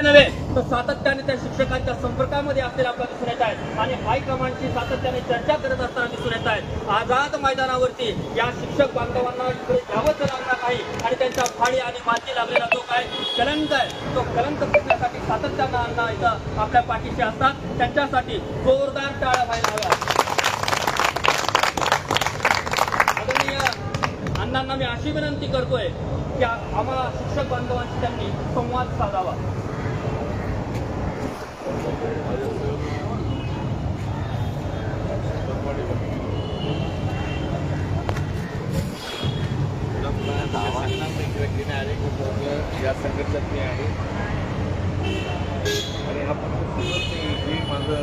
नव्हे तर सातत्याने त्या शिक्षकांच्या संपर्कामध्ये असलेले आपल्याला दिसून येत आहेत. आणि हायकमांडची सातत्याने चर्चा करत असताना दिसून येत आहेत. आझाद मैदानावरती या शिक्षक बांधवांना इकडे लागणार नाही. आणि त्यांच्या फाळी आणि माती लागलेला जो काय कलंक आहे तो कलंक पुसण्यासाठी सातत्यानं अण्णा इथं आपल्या पाठीशी असतात. त्यांच्यासाठी जोरदार टाळा व्हायला हव्या आदरणीय अण्णांना मी अशी विनंती करतोय की आम्हाला शिक्षक बांधवांशी त्यांनी संवाद साधावा. व्यक्तीने अनेक लोक या संघटनेत आहे आणि हा फक्त सुरुवात नाही हे माझं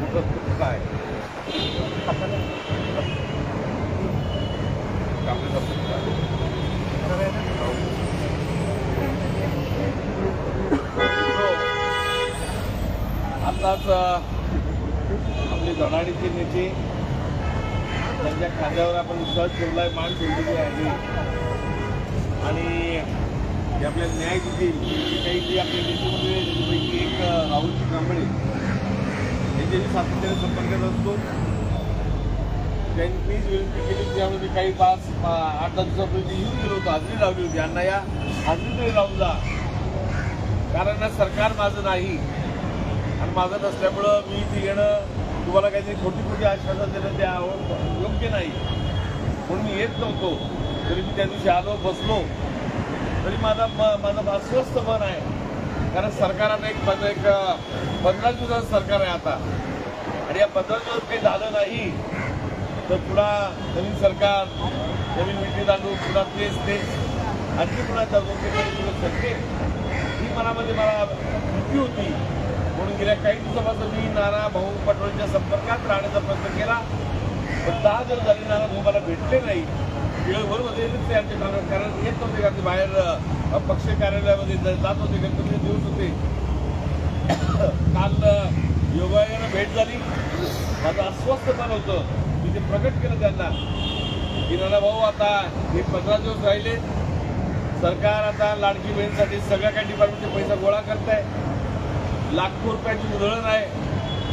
कुठं चुका आहे कापलेला चुका आहे. आताच अं, आपले धडाडीचे नेते. त्यांच्या खांद्यावर आपण सहज आहे मान ठेवलेली आहे. आणि जे आपल्या न्याय देतील काही जी आपल्या नेतेमध्ये म्हणजे त्याच्यापैकी एक राहुल कांबळे. यांच्याशी सातत्याने संपर्कात असतो त्यांनी प्लीज विनंती केली त्यामध्ये काही पाच पा- आठ दहा दिवसापूर्वी येऊन गेलो होतो हजेरी लावली होती. अण्णा या हजेरी तरी लावून जा. कारण सरकार माझं नाही. आणि माझं नसल्यामुळं मी ती येणं तुम्हाला काहीतरी खोटी खोटी आश्वासन देणं ते आव- योग्य नाही. म्हणून मी येत नव्हतो. तरी मी त्या दिवशी आलो बसलो. तरी माझा माझं अस्वस्थ मन आहे. कारण सरकारानं एक पद एक पंधरा दिवसाचं सरकार आहे आता. आणि या पंधरा दिवसात काही झालं नाही तर पुन्हा नवीन सरकार नवीन विटी दांडू पुन्हा तेच तेच. आणखी पुन्हा दगोकेकडे शकते ही मनामध्ये मला भीती होती. म्हणून गेल्या काही दिवसापासून मी नाना भाऊ पटोलेंच्या संपर्कात राहण्याचा प्रयत्न केला. पण दहा जण झाली नाना भाऊ मला भेटले नाही. वेळभरमध्ये ते आमचे कारण येत नव्हते का ते बाहेर पक्ष कार्यालयामध्ये जात होते गणपती दिवस होते. काल अ, योगायोगानं भेट झाली. माझं अस्वस्थ मन होतं. मी ते प्रकट केलं त्यांना. की नाना भाऊ आता हे पंधरा दिवस राहिले. सरकार आता लाडकी बहिणीसाठी सगळ्या काही डिपार्टमेंटचे पैसा गोळा करत आहे लाखो रुपयाची उधळण आहे.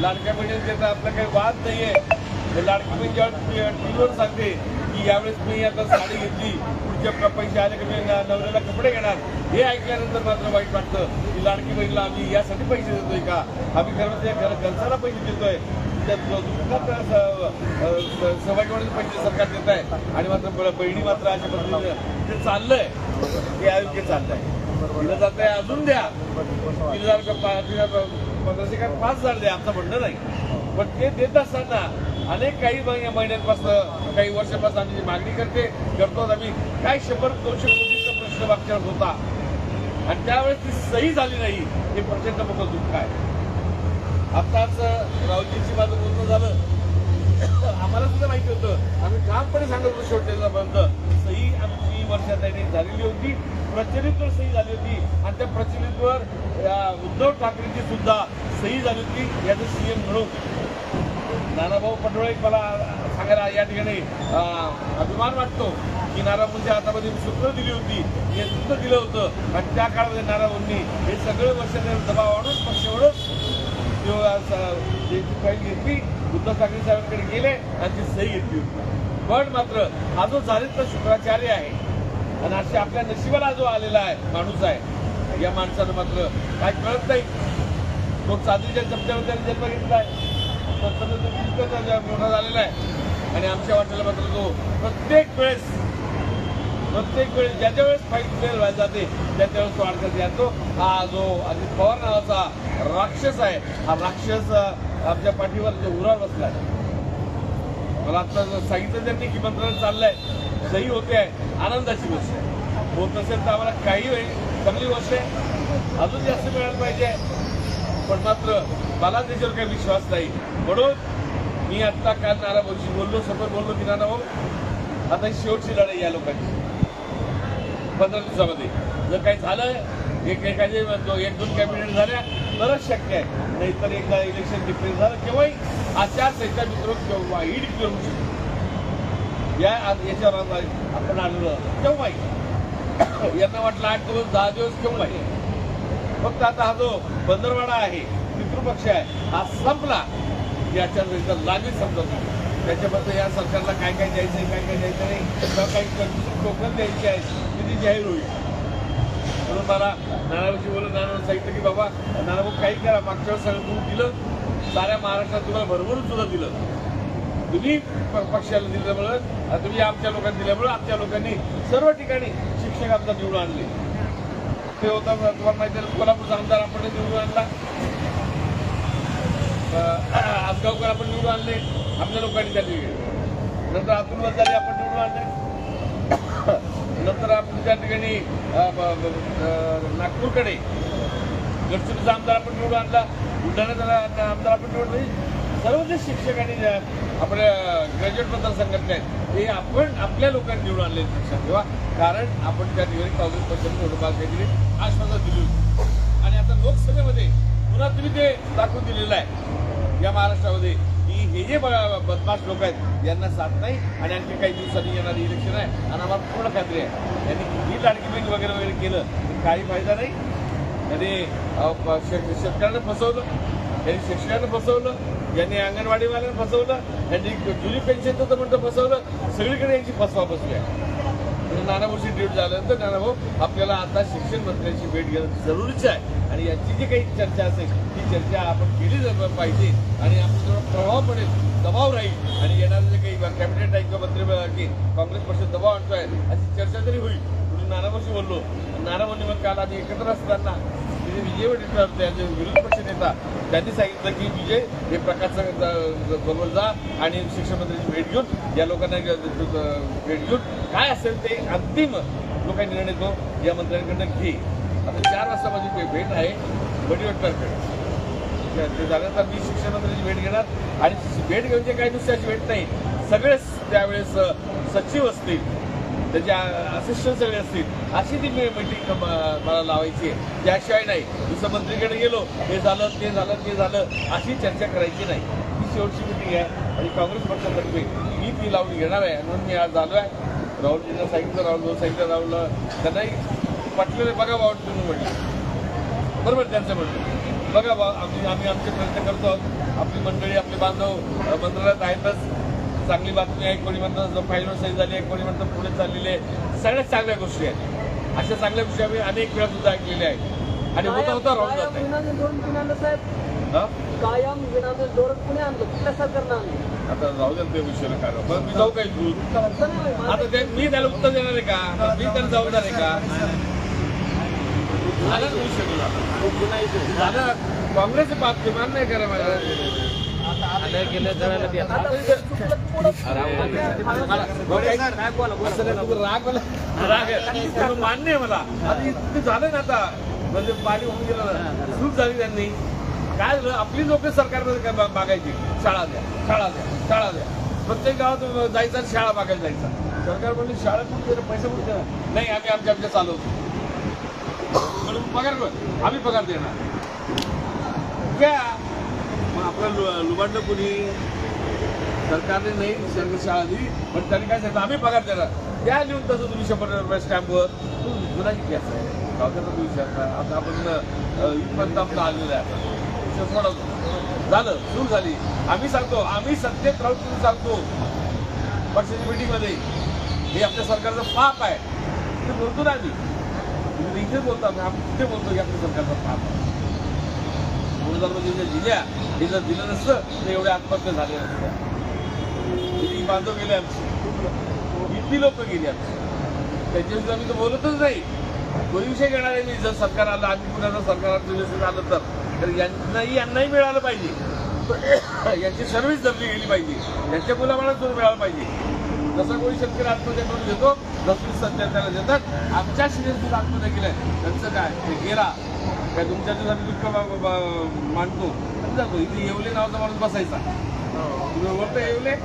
लाडक्या बहिणीचे तर आपला काही वाद नाही आहे लाडकी बहीण जेव्हा टीव्हीवर सांगते की यावेळेस मी आता साडी घेतली. पुढच्या पैसे आले की मी नवऱ्याला कपडे घेणार. हे ऐकल्यानंतर मात्र वाईट वाटतं की लाडकी बहिणीला आम्ही यासाठी पैसे देतोय का? आम्ही खरं म्हणजे ते घर पैसे देतोय. त्यात स- सहभागी पैसे सरकार देत आहे. आणि मात्र ब- बहिणी मात्र अशा पद्धतीने जे चाललंय ते आयोग्य चाललंय. दिलं जात आहे अजून द्या. तीन हजार तीन हजार पंधराशे काय पाच हजार द्या आमचं म्हणणं नाही. पण ते देत असताना अनेक काही महिन्यांपासून काही वर्षापासून आम्ही मागणी करते करतो आम्ही. काय शंभर दोनशे कोटीचा प्रश्न मागच्या होता. आणि त्यावेळेस ती सही झाली नाही हे प्रचंड मोठं दुःख आहे. आताच राऊजींशी माझं बोलणं झालं. आम्हाला सुद्धा माहिती होतं. आम्ही ठामपणे सांगत होतो बंद सही आमची वर्षात झालेली होती. प्रचलितवर सही झाली होती. आणि त्या प्रचलितवर उद्धव ठाकरेंची सुद्धा सही झाली होती याचं सीएम म्हणून. नानाभाऊ पटोळे मला सांगायला या ठिकाणी अं, अभिमान वाटतो की नाराभाऊंच्या हातामध्ये सूत्र दिली होती. हे सूत्र दिलं होतं. आणि त्या काळामध्ये नाराभाऊंनी हे सगळे वर्ष दबाव आणून पक्ष म्हणून फाईल घेतली उद्धव ठाकरे साहेबांकडे गेले आणि ती सही घेतली होती. पण मात्र हा जो तर शुक्राचार्य आहे आणि अशा आपल्या नशिबाला जो आलेला आहे माणूस आहे या माणसानं मात्र काय कळत नाही. तो चांदीच्या चमच्यावर त्याने जन्म घेतला आहे मोठा झालेला आहे. आणि आमच्या वाटेला मात्र तो प्रत्येक वेळेस प्रत्येक वेळेस ज्याच्या वेळेस फाईट फेल व्हायला जाते त्या त्यावेळेस तो अडकत येतो हा जो अजित पवार नावाचा राक्षस आहे हा राक्षस आमच्या पाठीवर जो उरावर बसला आहे. मला आता सांगितलं त्यांनी की मंत्रालय चाललंय. सही होते आहे. आनंदाची गोष्ट आहे. होत असेल तर आम्हाला काही वेळ चांगली गोष्ट आहे. अजून जास्त मिळायला पाहिजे. पण मात्र मला त्याच्यावर काही विश्वास नाही म्हणून मी आत्ता काल नाराभाऊशी बोललो समोर बोललो की नाना भाऊ आता शेवटची लढाई या लोकांची. पंधरा दिवसामध्ये. जर काही झालं एक एखादी एक दोन कॅबिनेट झाल्या तरच शक्य आहे. नाहीतर एकदा इलेक्शन डिक्लेअर झालं केव्हाही आचारसंहिता मित्र केव्हाही डिक्लेअर होऊ शकतो. या याच्यावर आपण आलेलो केव्हाही. यांना वाटलं आठ दिवस दहा दिवस केव्हाही. फक्त आता हा जो बंदरवाडा आहे पितृपक्ष आहे हा संपला. की आचारसंहिता लागलीच समजत नाही त्याच्याबद्दल या सरकारला काय काय द्यायचं आहे काय काय द्यायचं नाही किंवा काही कन्फ्युजन टोकन द्यायची आहे ती जाहीर होईल. म्हणून मला नानाभाऊशी बोलून नानाभाऊ सांगितलं की बाबा नानाभाऊ काही करा मागच्या वेळेस सगळं तुम्ही दिलं साऱ्या महाराष्ट्रात तुम्हाला भरभरून सुद्धा दिलं. तुम्ही पक्षाला दिल्यामुळं तुम्ही आमच्या लोकांनी दिल्यामुळं आमच्या लोकांनी सर्व ठिकाणी शिक्षक आमचा निवडून आणले. ते होता तुम्हाला माहिती आहे कोल्हापूरचा आमदार आपण निवडून आणला. आजगावकर आसगावकर आपण निवडून आणले. आपल्या लोकांनी त्या नंतर अतुल बंजारे आपण निवडून आणले. तर आपण त्या ठिकाणी नागपूरकडे गडचिरोलीचा आमदार आपण निवडून आणला बुलढाण्याचा आमदार आपण निवडले सर्व जे शिक्षक आणि आपल्या ग्रॅज्युएट मतदारसंघातले आहेत ते आपण आपल्या लोकांनी निवडून आणले लक्षात ठेवा कारण आपण त्या ठिकाणी काँग्रेस पक्षाने थोडंफार काहीतरी आश्वासन दिली होती आणि आता लोकसभेमध्ये पुन्हा तुम्ही ते दाखवून दिलेलं आहे. या महाराष्ट्रामध्ये हे जे ब- बदमाश लोक आहेत यांना साथ नाही आणि आणखी काही दिवसांनी येणारं इलेक्शन आहे आणि आम्हाला पूर्ण खात्री आहे. यांनी किती लाडकी वगैरे वगैरे केलं काही फायदा नाही. त्यांनी शेतकऱ्यांना फसवलं त्यांनी शिक्षकांना फसवलं यांनी अंगणवाडीवाल्यांना फसवलं यांनी जुनी पेन्शनचं तर म्हणतं फसवलं सगळीकडे यांची फसवा बसली आहे. म्हणजे नानाभाऊशी ड्यूट झाल्यानंतर नानाभाऊ आपल्याला आता शिक्षण मंत्र्यांची भेट घेणं जरुरीचं आहे. आणि यांची जी काही चर्चा असेल ती चर्चा आपण केली जात पाहिजे आणि आपल्यावर प्रभाव पडेल दबाव राहील आणि येणारे जे काही कॅबिनेट आहे किंवा मंत्री की काँग्रेस पक्ष दबाव आणतो आहे अशी चर्चा तरी होईल. म्हणून नानाभाऊशी बोललो. नानाभाऊनी मग काल आधी एकत्र असताना तिथे विजय वडेट्टीवार होते यांचे पक्ष नेता त्यांनी सांगितलं की विजय हे प्रकारचं बरोबर जा आणि शिक्षण मंत्र्यांची भेट घेऊन या लोकांना भेट घेऊन काय असेल ते अंतिम जो काही निर्णय तो या मंत्र्यांकडनं घे. आता चार वाजता माझी भेट आहे वडीवटकरकडे ते झाल्यानंतर मी शिक्षण मंत्र्यांची भेट घेणार. आणि भेट घेऊन जे काही दुसऱ्याची भेट नाही सगळेच त्यावेळेस सचिव असतील. त्याचे असिस्टंट सगळे असतील. अशी ती मीटिंग मला लावायची आहे. त्याशिवाय नाही. दुसरं मंत्रीकडे गेलो हे झालं ते झालं ते झालं अशी चर्चा करायची नाही. ही शेवटची मिटिंग आहे. आणि काँग्रेस पक्षातर्फे मी ती लावून घेणार आहे. म्हणून मी आज आलो आहे. राहुलजींना सांगितलं राहुल सांगितलं राहुल त्यांनाही पटलेलं बघा बाबा तुम्ही म्हटलं. बरोबर त्यांचं म्हणणं. बघा बा आम्ही आम्ही आमचे प्रयत्न करतो. आहोत आपली मंडळी आपले बांधव मंत्रालयात आहेतच. चांगली बातमी आहे कोणी म्हणतं जो फायनल सही झाली आहे कोणी म्हणतं पुढे चाललेली आहे. सगळ्यात चांगल्या गोष्टी आहेत. अशा चांगल्या गोष्टी आम्ही अनेक वेळा सुद्धा ऐकलेल्या आहेत. आणि होता होता राहून जात कायम कुणी आणलं कायम कुणी कुठल्या सरकारनं आणलं? आता जाऊ द्या ते विषयाला मग मी जाऊ काय आता ते मी त्याला उत्तर देणार आहे का? मी त्याला जबाबदार आहे का? झालं ना विषय मान नाही करा माझ्या राग मान्य आहे मला. आता इतकं झालं ना आता म्हणजे पाणी होऊन गेलं चूक झाली त्यांनी काय झालं आपली लोक सरकारमध्ये काय मागायची शाळा द्या शाळा द्या शाळा द्या प्रत्येक गावात जायचा शाळा मागायला जायचा. सरकार म्हणले शाळा कुठे? पैसे कुठे? नाही आम्ही आमच्या आमच्या चालवतो. म्हणून पगार आम्ही पगार देणार. घ्या मग आपलं लुबाडलं कुणी? सरकारने नाही सरकारी शाळा दिली पण त्यांनी काय सांगितलं? आम्ही पगार देणार. द्या लिहून तसं तुम्ही शंभर रुपये स्टॅम्पवर गुन्हाची गॅस आहे? गावच्याचा तुम्ही विचारता आता आपण इथपर्यंत आपलं आलेलं आहे आता. विषय सोडवतो. झालं. सुरू झाली. आम्ही सांगतो. आम्ही सत्तेत राहून तुम्ही सांगतो. पक्षाच्या मिटिंगमध्ये हे आपल्या सरकारचं पाप आहे. ते बोलतो ना आम्ही. तुम्ही इथे बोलता आम्ही कुठे बोलतो की आपल्या सरकारचा पाप आहे. जर दिल्या हे जर दिलं नसतं तर एवढे आत्महत्या झाले नसत्या बांधव गेले आमचे. किती लोक गेली आमची. त्यांच्याशी आम्ही तर बोलतच नाही. कोणी विषय घेणार आहे मी? जर सरकार आलं आम्ही कुणाचं सरकार आलं तर. तर यांनाही यांनाही मिळालं पाहिजे. यांची सर्व्हिस धरली गेली पाहिजे. यांच्या मुलामाला दूर मिळालं पाहिजे. जसा कोणी शेतकरी आत्महत्या करून घेतो तसं सध्या त्याला देतात. आमच्या शिरेतून आत्महत्या केल्या. त्यांचं काय? ते गेला काय तुमच्या आम्ही दुःख मांडतो जातो. इथे येवले नावाचा माणूस बसायचा. तुम्ही येवले?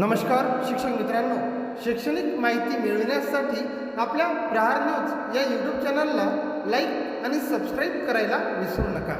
नमस्कार शिक्षक मित्रांनो. शैक्षणिक माहिती मिळविण्यासाठी आपल्या प्रहार न्यूज या यूट्यूब चॅनलला लाईक आणि सबस्क्राईब करायला विसरू नका.